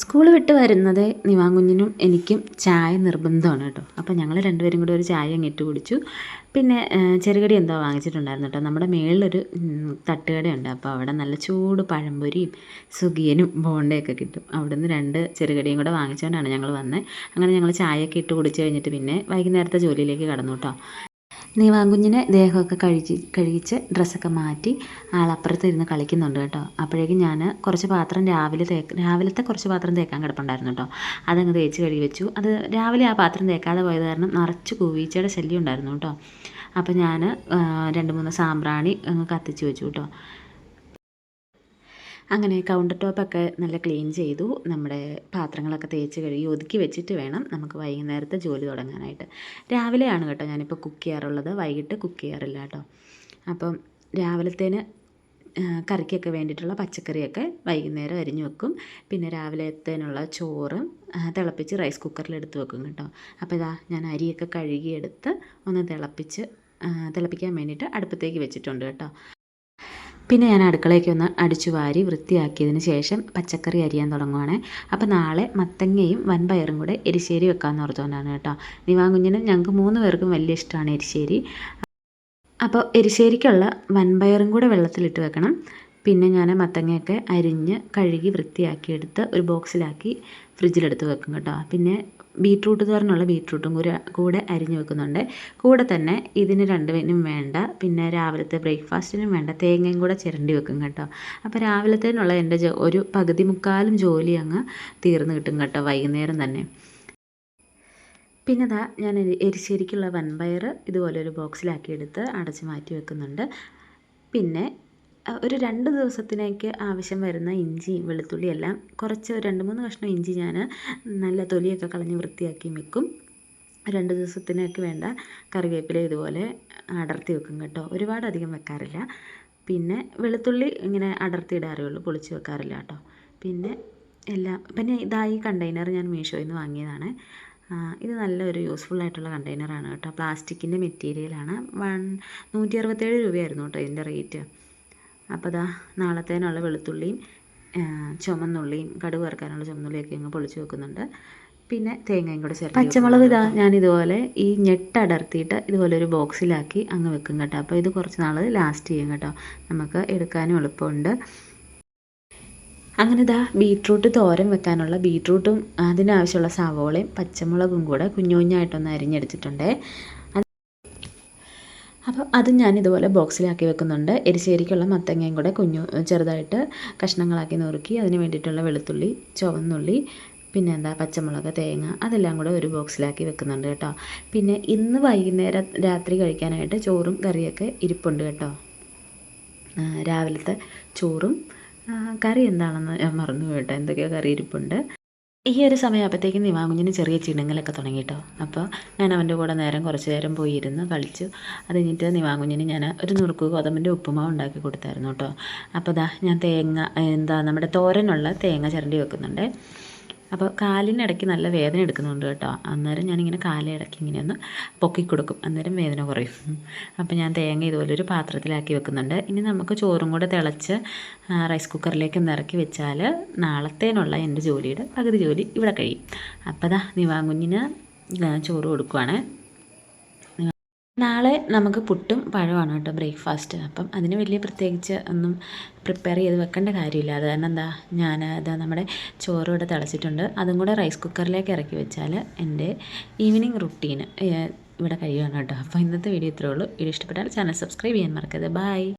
School വിട്ട് വരുന്നത് നിവാങ്കുഞ്ഞിനും എനിക്കും ചായ നിർബന്ധമാണ് കേട്ടോ. അപ്പോൾ ഞങ്ങൾ രണ്ടുപേരും കൂടി ഒരു ചായ അങ്ങേറ്റ് കുടിച്ചു. പിന്നെ ചെറുകടി എന്തോ വാങ്ങിച്ചിട്ടുണ്ടായിരുന്നു കേട്ടോ. നമ്മുടെ മേളിലൊരു തട്ടുകടയുണ്ട്. അപ്പോൾ അവിടെ നല്ല ചൂട് പഴംപൊരിയും സുഖിയനും ബോണ്ടയൊക്കെ കിട്ടും. അവിടെ നിന്ന് രണ്ട് ചെറുകടിയും കൂടെ വാങ്ങിച്ചുകൊണ്ടാണ് ഞങ്ങൾ വന്നത് അങ്ങനെ ഞങ്ങൾ ചായയൊക്കെ ഇട്ട് കുടിച്ച് കഴിഞ്ഞിട്ട് പിന്നെ വൈകുന്നേരത്തെ ജോലിയിലേക്ക് കടന്നു കേട്ടോ. നീവാങ്കുഞ്ഞിനെ ദേഹമൊക്കെ കഴുകി കഴുകിച്ച് ഡ്രസ്സൊക്കെ മാറ്റി ആളപ്പുറത്ത് ഇരുന്ന് കളിക്കുന്നുണ്ട് കേട്ടോ. അപ്പോഴേക്കും ഞാൻ കുറച്ച് പാത്രം രാവിലെ തേക്ക് രാവിലത്തെ കുറച്ച് പാത്രം തേക്കാൻ കിടപ്പുണ്ടായിരുന്നു കേട്ടോ. അതങ്ങ് തേച്ച് കഴുകി വെച്ചു. അത് രാവിലെ ആ പാത്രം തേക്കാതെ പോയത് കാരണം നിറച്ച് കൂവീച്ചയുടെ ശല്യം ഉണ്ടായിരുന്നു കേട്ടോ. അപ്പോൾ ഞാൻ രണ്ട് മൂന്ന് സാമ്പ്രാണി അങ്ങ് കത്തിച്ച് വെച്ചു കേട്ടോ. അങ്ങനെ കൗണ്ടർ ടോപ്പൊക്കെ നല്ല ക്ലീൻ ചെയ്തു. നമ്മുടെ പാത്രങ്ങളൊക്കെ തേച്ച് കഴുകി ഒതുക്കി വെച്ചിട്ട് വേണം നമുക്ക് വൈകുന്നേരത്തെ ജോലി തുടങ്ങാനായിട്ട്. രാവിലെയാണ് കേട്ടോ ഞാനിപ്പോൾ കുക്ക് ചെയ്യാറുള്ളത്. വൈകിട്ട് കുക്ക് ചെയ്യാറില്ല കേട്ടോ. അപ്പം രാവിലത്തേന് കറിക്കൊക്കെ വേണ്ടിയിട്ടുള്ള പച്ചക്കറിയൊക്കെ വൈകുന്നേരം അരിഞ്ഞു വെക്കും. പിന്നെ രാവിലത്തേനുള്ള ചോറും തിളപ്പിച്ച് റൈസ് കുക്കറിൽ എടുത്ത് വെക്കും കേട്ടോ. അപ്പോൾ ഇതാ ഞാൻ അരിയൊക്കെ കഴുകിയെടുത്ത് ഒന്ന് തിളപ്പിച്ച് തിളപ്പിക്കാൻ വേണ്ടിയിട്ട് അടുപ്പത്തേക്ക് വെച്ചിട്ടുണ്ട് കേട്ടോ. പിന്നെ ഞാൻ അടുക്കളയൊക്കെ ഒന്ന് അടിച്ചു വാരി വൃത്തിയാക്കിയതിന് ശേഷം പച്ചക്കറി അരിയാൻ തുടങ്ങുവാണ്. അപ്പോൾ നാളെ മത്തങ്ങയും വൻപയറും കൂടെ എരിശ്ശേരി വെക്കാമെന്ന് ഓർത്തുകൊണ്ടാണ് കേട്ടോ. നിവാങ്കുഞ്ഞിനും ഞങ്ങൾക്ക് മൂന്ന് പേർക്കും വലിയ ഇഷ്ടമാണ് എരിശ്ശേരി. അപ്പോൾ എരിശ്ശേരിക്കുള്ള വൻപയറും കൂടെ വെള്ളത്തിലിട്ട് വെക്കണം. പിന്നെ ഞാൻ മത്തങ്ങയൊക്കെ അരിഞ്ഞ് കഴുകി വൃത്തിയാക്കി എടുത്ത് ഒരു ബോക്സിലാക്കി ഫ്രിഡ്ജിലെടുത്ത് വെക്കും കേട്ടോ. പിന്നെ ബീട്രൂട്ട് തോരനുള്ള ബീട്രൂട്ടും കൂടെ കൂടെ അരിഞ്ഞ് വെക്കുന്നുണ്ട്. കൂടെ തന്നെ ഇതിന് രണ്ടുപേരും വേണ്ട പിന്നെ രാവിലത്തെ ബ്രേക്ക്ഫാസ്റ്റിനും വേണ്ട തേങ്ങയും കൂടെ ചിരണ്ടി വെക്കും കേട്ടോ. അപ്പോൾ രാവിലത്തേനുള്ള എന്റെ ഒരു പകുതി മുക്കാലും ജോലി അങ്ങ് തീർന്നു കിട്ടും കേട്ടോ വൈകുന്നേരം തന്നെ. പിന്നെ ദാ ഞാൻ എരി- എരിശ്ശേരിക്കുള്ള വൻപയർ ഇതുപോലെ ഒരു ബോക്സിലാക്കി എടുത്ത് അടച്ച് മാറ്റി വെക്കുന്നുണ്ട്. പിന്നെ ഒരു രണ്ട് ദിവസത്തിനേക്ക് ആവശ്യം വരുന്ന ഇഞ്ചി വെളുത്തുള്ളി എല്ലാം. കുറച്ച് രണ്ട് മൂന്ന് കഷ്ണം ഇഞ്ചി ഞാൻ നല്ല തൊലിയൊക്കെ കളഞ്ഞ് വൃത്തിയാക്കി വെക്കും. രണ്ട് ദിവസത്തിനേക്ക് വേണ്ട കറിവേപ്പില ഇതുപോലെ അടർത്തി വെക്കും കേട്ടോ. ഒരുപാട് അധികം വെക്കാറില്ല. പിന്നെ വെളുത്തുള്ളി ഇങ്ങനെ അടർത്തി ഇടാറേ ഉള്ളൂ പൊളിച്ച് വെക്കാറില്ല കേട്ടോ. പിന്നെ എല്ലാം പിന്നെ ഇതായി കണ്ടെയ്നർ ഞാൻ മീഷോയിൽ നിന്ന് വാങ്ങിയതാണ്. ഇത് നല്ലൊരു യൂസ്ഫുൾ ആയിട്ടുള്ള കണ്ടെയ്നറാണ് കേട്ടോ. പ്ലാസ്റ്റിക്കിന്റെ മെറ്റീരിയലാണ് വൺ നൂറ്റി അറുപത്തേഴ് രൂപയായിരുന്നു കേട്ടോ ഇതിന്റെ റേറ്റ് അപ്പോൾ ദാ നാളത്തേനുള്ള വെളുത്തുള്ളിയും ചുമന്നുള്ളിയും കടുക് വറുക്കാനുള്ള ചുമന്നുള്ളിയൊക്കെ അങ്ങ് പൊളിച്ച് വെക്കുന്നുണ്ട്. പിന്നെ തേങ്ങയും കൂടെ ചേർത്ത് പച്ചമുളക് ഇതാ ഞാൻ ഇതുപോലെ ഈ ഞെട്ടടർത്തിയിട്ട് ഇതുപോലെ ഒരു ബോക്സിലാക്കി അങ്ങ് വെക്കും കേട്ടോ. അപ്പോൾ ഇത് കുറച്ച് നാൾ ലാസ്റ്റ് ചെയ്യും കേട്ടോ. നമുക്ക് എടുക്കാനും എളുപ്പമുണ്ട്. അങ്ങനെ ഇതാ ബീട്രൂട്ട് തോരൻ വെക്കാനുള്ള ബീട്രൂട്ടും അതിനാവശ്യമുള്ള സവോളയും പച്ചമുളകും കൂടെ കുഞ്ഞു കുഞ്ഞായിട്ടൊന്ന് അരിഞ്ഞെടുത്തിട്ടുണ്ട്. അപ്പോൾ അത് ഞാൻ ഇതുപോലെ ബോക്സിലാക്കി വെക്കുന്നുണ്ട്. എരിശ്ശേരിക്കുള്ള മത്തങ്ങയും കൂടെ കുഞ്ഞു ചെറുതായിട്ട് കഷ്ണങ്ങളാക്കി നുറുക്കി അതിന് വേണ്ടിയിട്ടുള്ള വെളുത്തുള്ളി ചുവന്നുള്ളി പിന്നെ എന്താ പച്ചമുളക് തേങ്ങ അതെല്ലാം കൂടെ ഒരു ബോക്സിലാക്കി വെക്കുന്നുണ്ട് കേട്ടോ. പിന്നെ ഇന്ന് വൈകുന്നേരം രാത്രി കഴിക്കാനായിട്ട് ചോറും കറിയൊക്കെ ഇരിപ്പുണ്ട് കേട്ടോ. രാവിലത്തെ ചോറും കറി എന്താണെന്ന് ഞാൻ മറന്നു കേട്ടോ. എന്തൊക്കെയോ കറി ഇരിപ്പുണ്ട്. ഈ ഒരു സമയമാകുമ്പോഴത്തേക്കും നിവാകുഞ്ഞിന് ചെറിയ ചിണുങ്ങലൊക്കെ തുടങ്ങി കേട്ടോ അപ്പോൾ ഞാൻ അവന്റെ കൂടെ നേരം കുറച്ച് നേരം പോയി ഇരുന്ന് കളിച്ചു. അത് കഴിഞ്ഞിട്ട് നിവാകുഞ്ഞിന് ഞാൻ ഒരു നുറുക്ക് ഗോതമ്പിന്റെ ഉപ്പുമാവ് ഉണ്ടാക്കി കൊടുത്തായിരുന്നു കേട്ടോ. അപ്പോൾ ദാ ഞാൻ തേങ്ങ എന്താ നമ്മുടെ തോരനുള്ള തേങ്ങ ചിരണ്ടി വെക്കുന്നുണ്ട്. അപ്പോൾ കാലിനിടയ്ക്ക് നല്ല വേദന എടുക്കുന്നുണ്ട് കേട്ടോ. അന്നേരം ഞാനിങ്ങനെ കാലേ ഇടയ്ക്ക് ഇങ്ങനെ ഒന്ന് പൊക്കി കൊടുക്കും അന്നേരം വേദന കുറയും. അപ്പോൾ ഞാൻ തേങ്ങ ഇതുപോലെ ഒരു പാത്രത്തിലാക്കി വെക്കുന്നുണ്ട്. ഇനി നമുക്ക് ചോറും കൂടെ തിളച്ച് റൈസ് കുക്കറിലേക്ക് ഒന്ന് ഇറക്കി വെച്ചാൽ നാളത്തേനുള്ള എന്റെ ജോലിയുടെ പകുതി ജോലി ഇവിടെ കഴിയും. അപ്പോൾ ദാ നിവാങ്കുഞ്ഞിന് ചോറ് കൊടുക്കുവാണ്. നാളെ നമുക്ക് പുട്ടും പഴമാണ് കേട്ടോ ബ്രേക്ക്ഫാസ്റ്റ്. അപ്പം അതിന് വലിയ പ്രത്യേകിച്ച് ഒന്നും പ്രിപ്പയർ ചെയ്ത് വെക്കേണ്ട കാര്യമില്ല. അത് കാരണം എന്താ ഞാൻ ഇതാ നമ്മുടെ ചോറ് ഇവിടെ തിളച്ചിട്ടുണ്ട്. അതും കൂടെ റൈസ് കുക്കറിലേക്ക് ഇറക്കി വെച്ചാൽ എന്റെ ഈവനിങ് റുട്ടീന് ഇവിടെ കഴിയുകയാണ് കേട്ടോ. അപ്പോൾ ഇന്നത്തെ വീഡിയോ ഇത്രയേ ഉള്ളൂ. വീഡിയോ ഇഷ്ടപ്പെട്ടാൽ ചാനൽ സബ്സ്ക്രൈബ് ചെയ്യാൻ മറക്കരുത്. ബൈ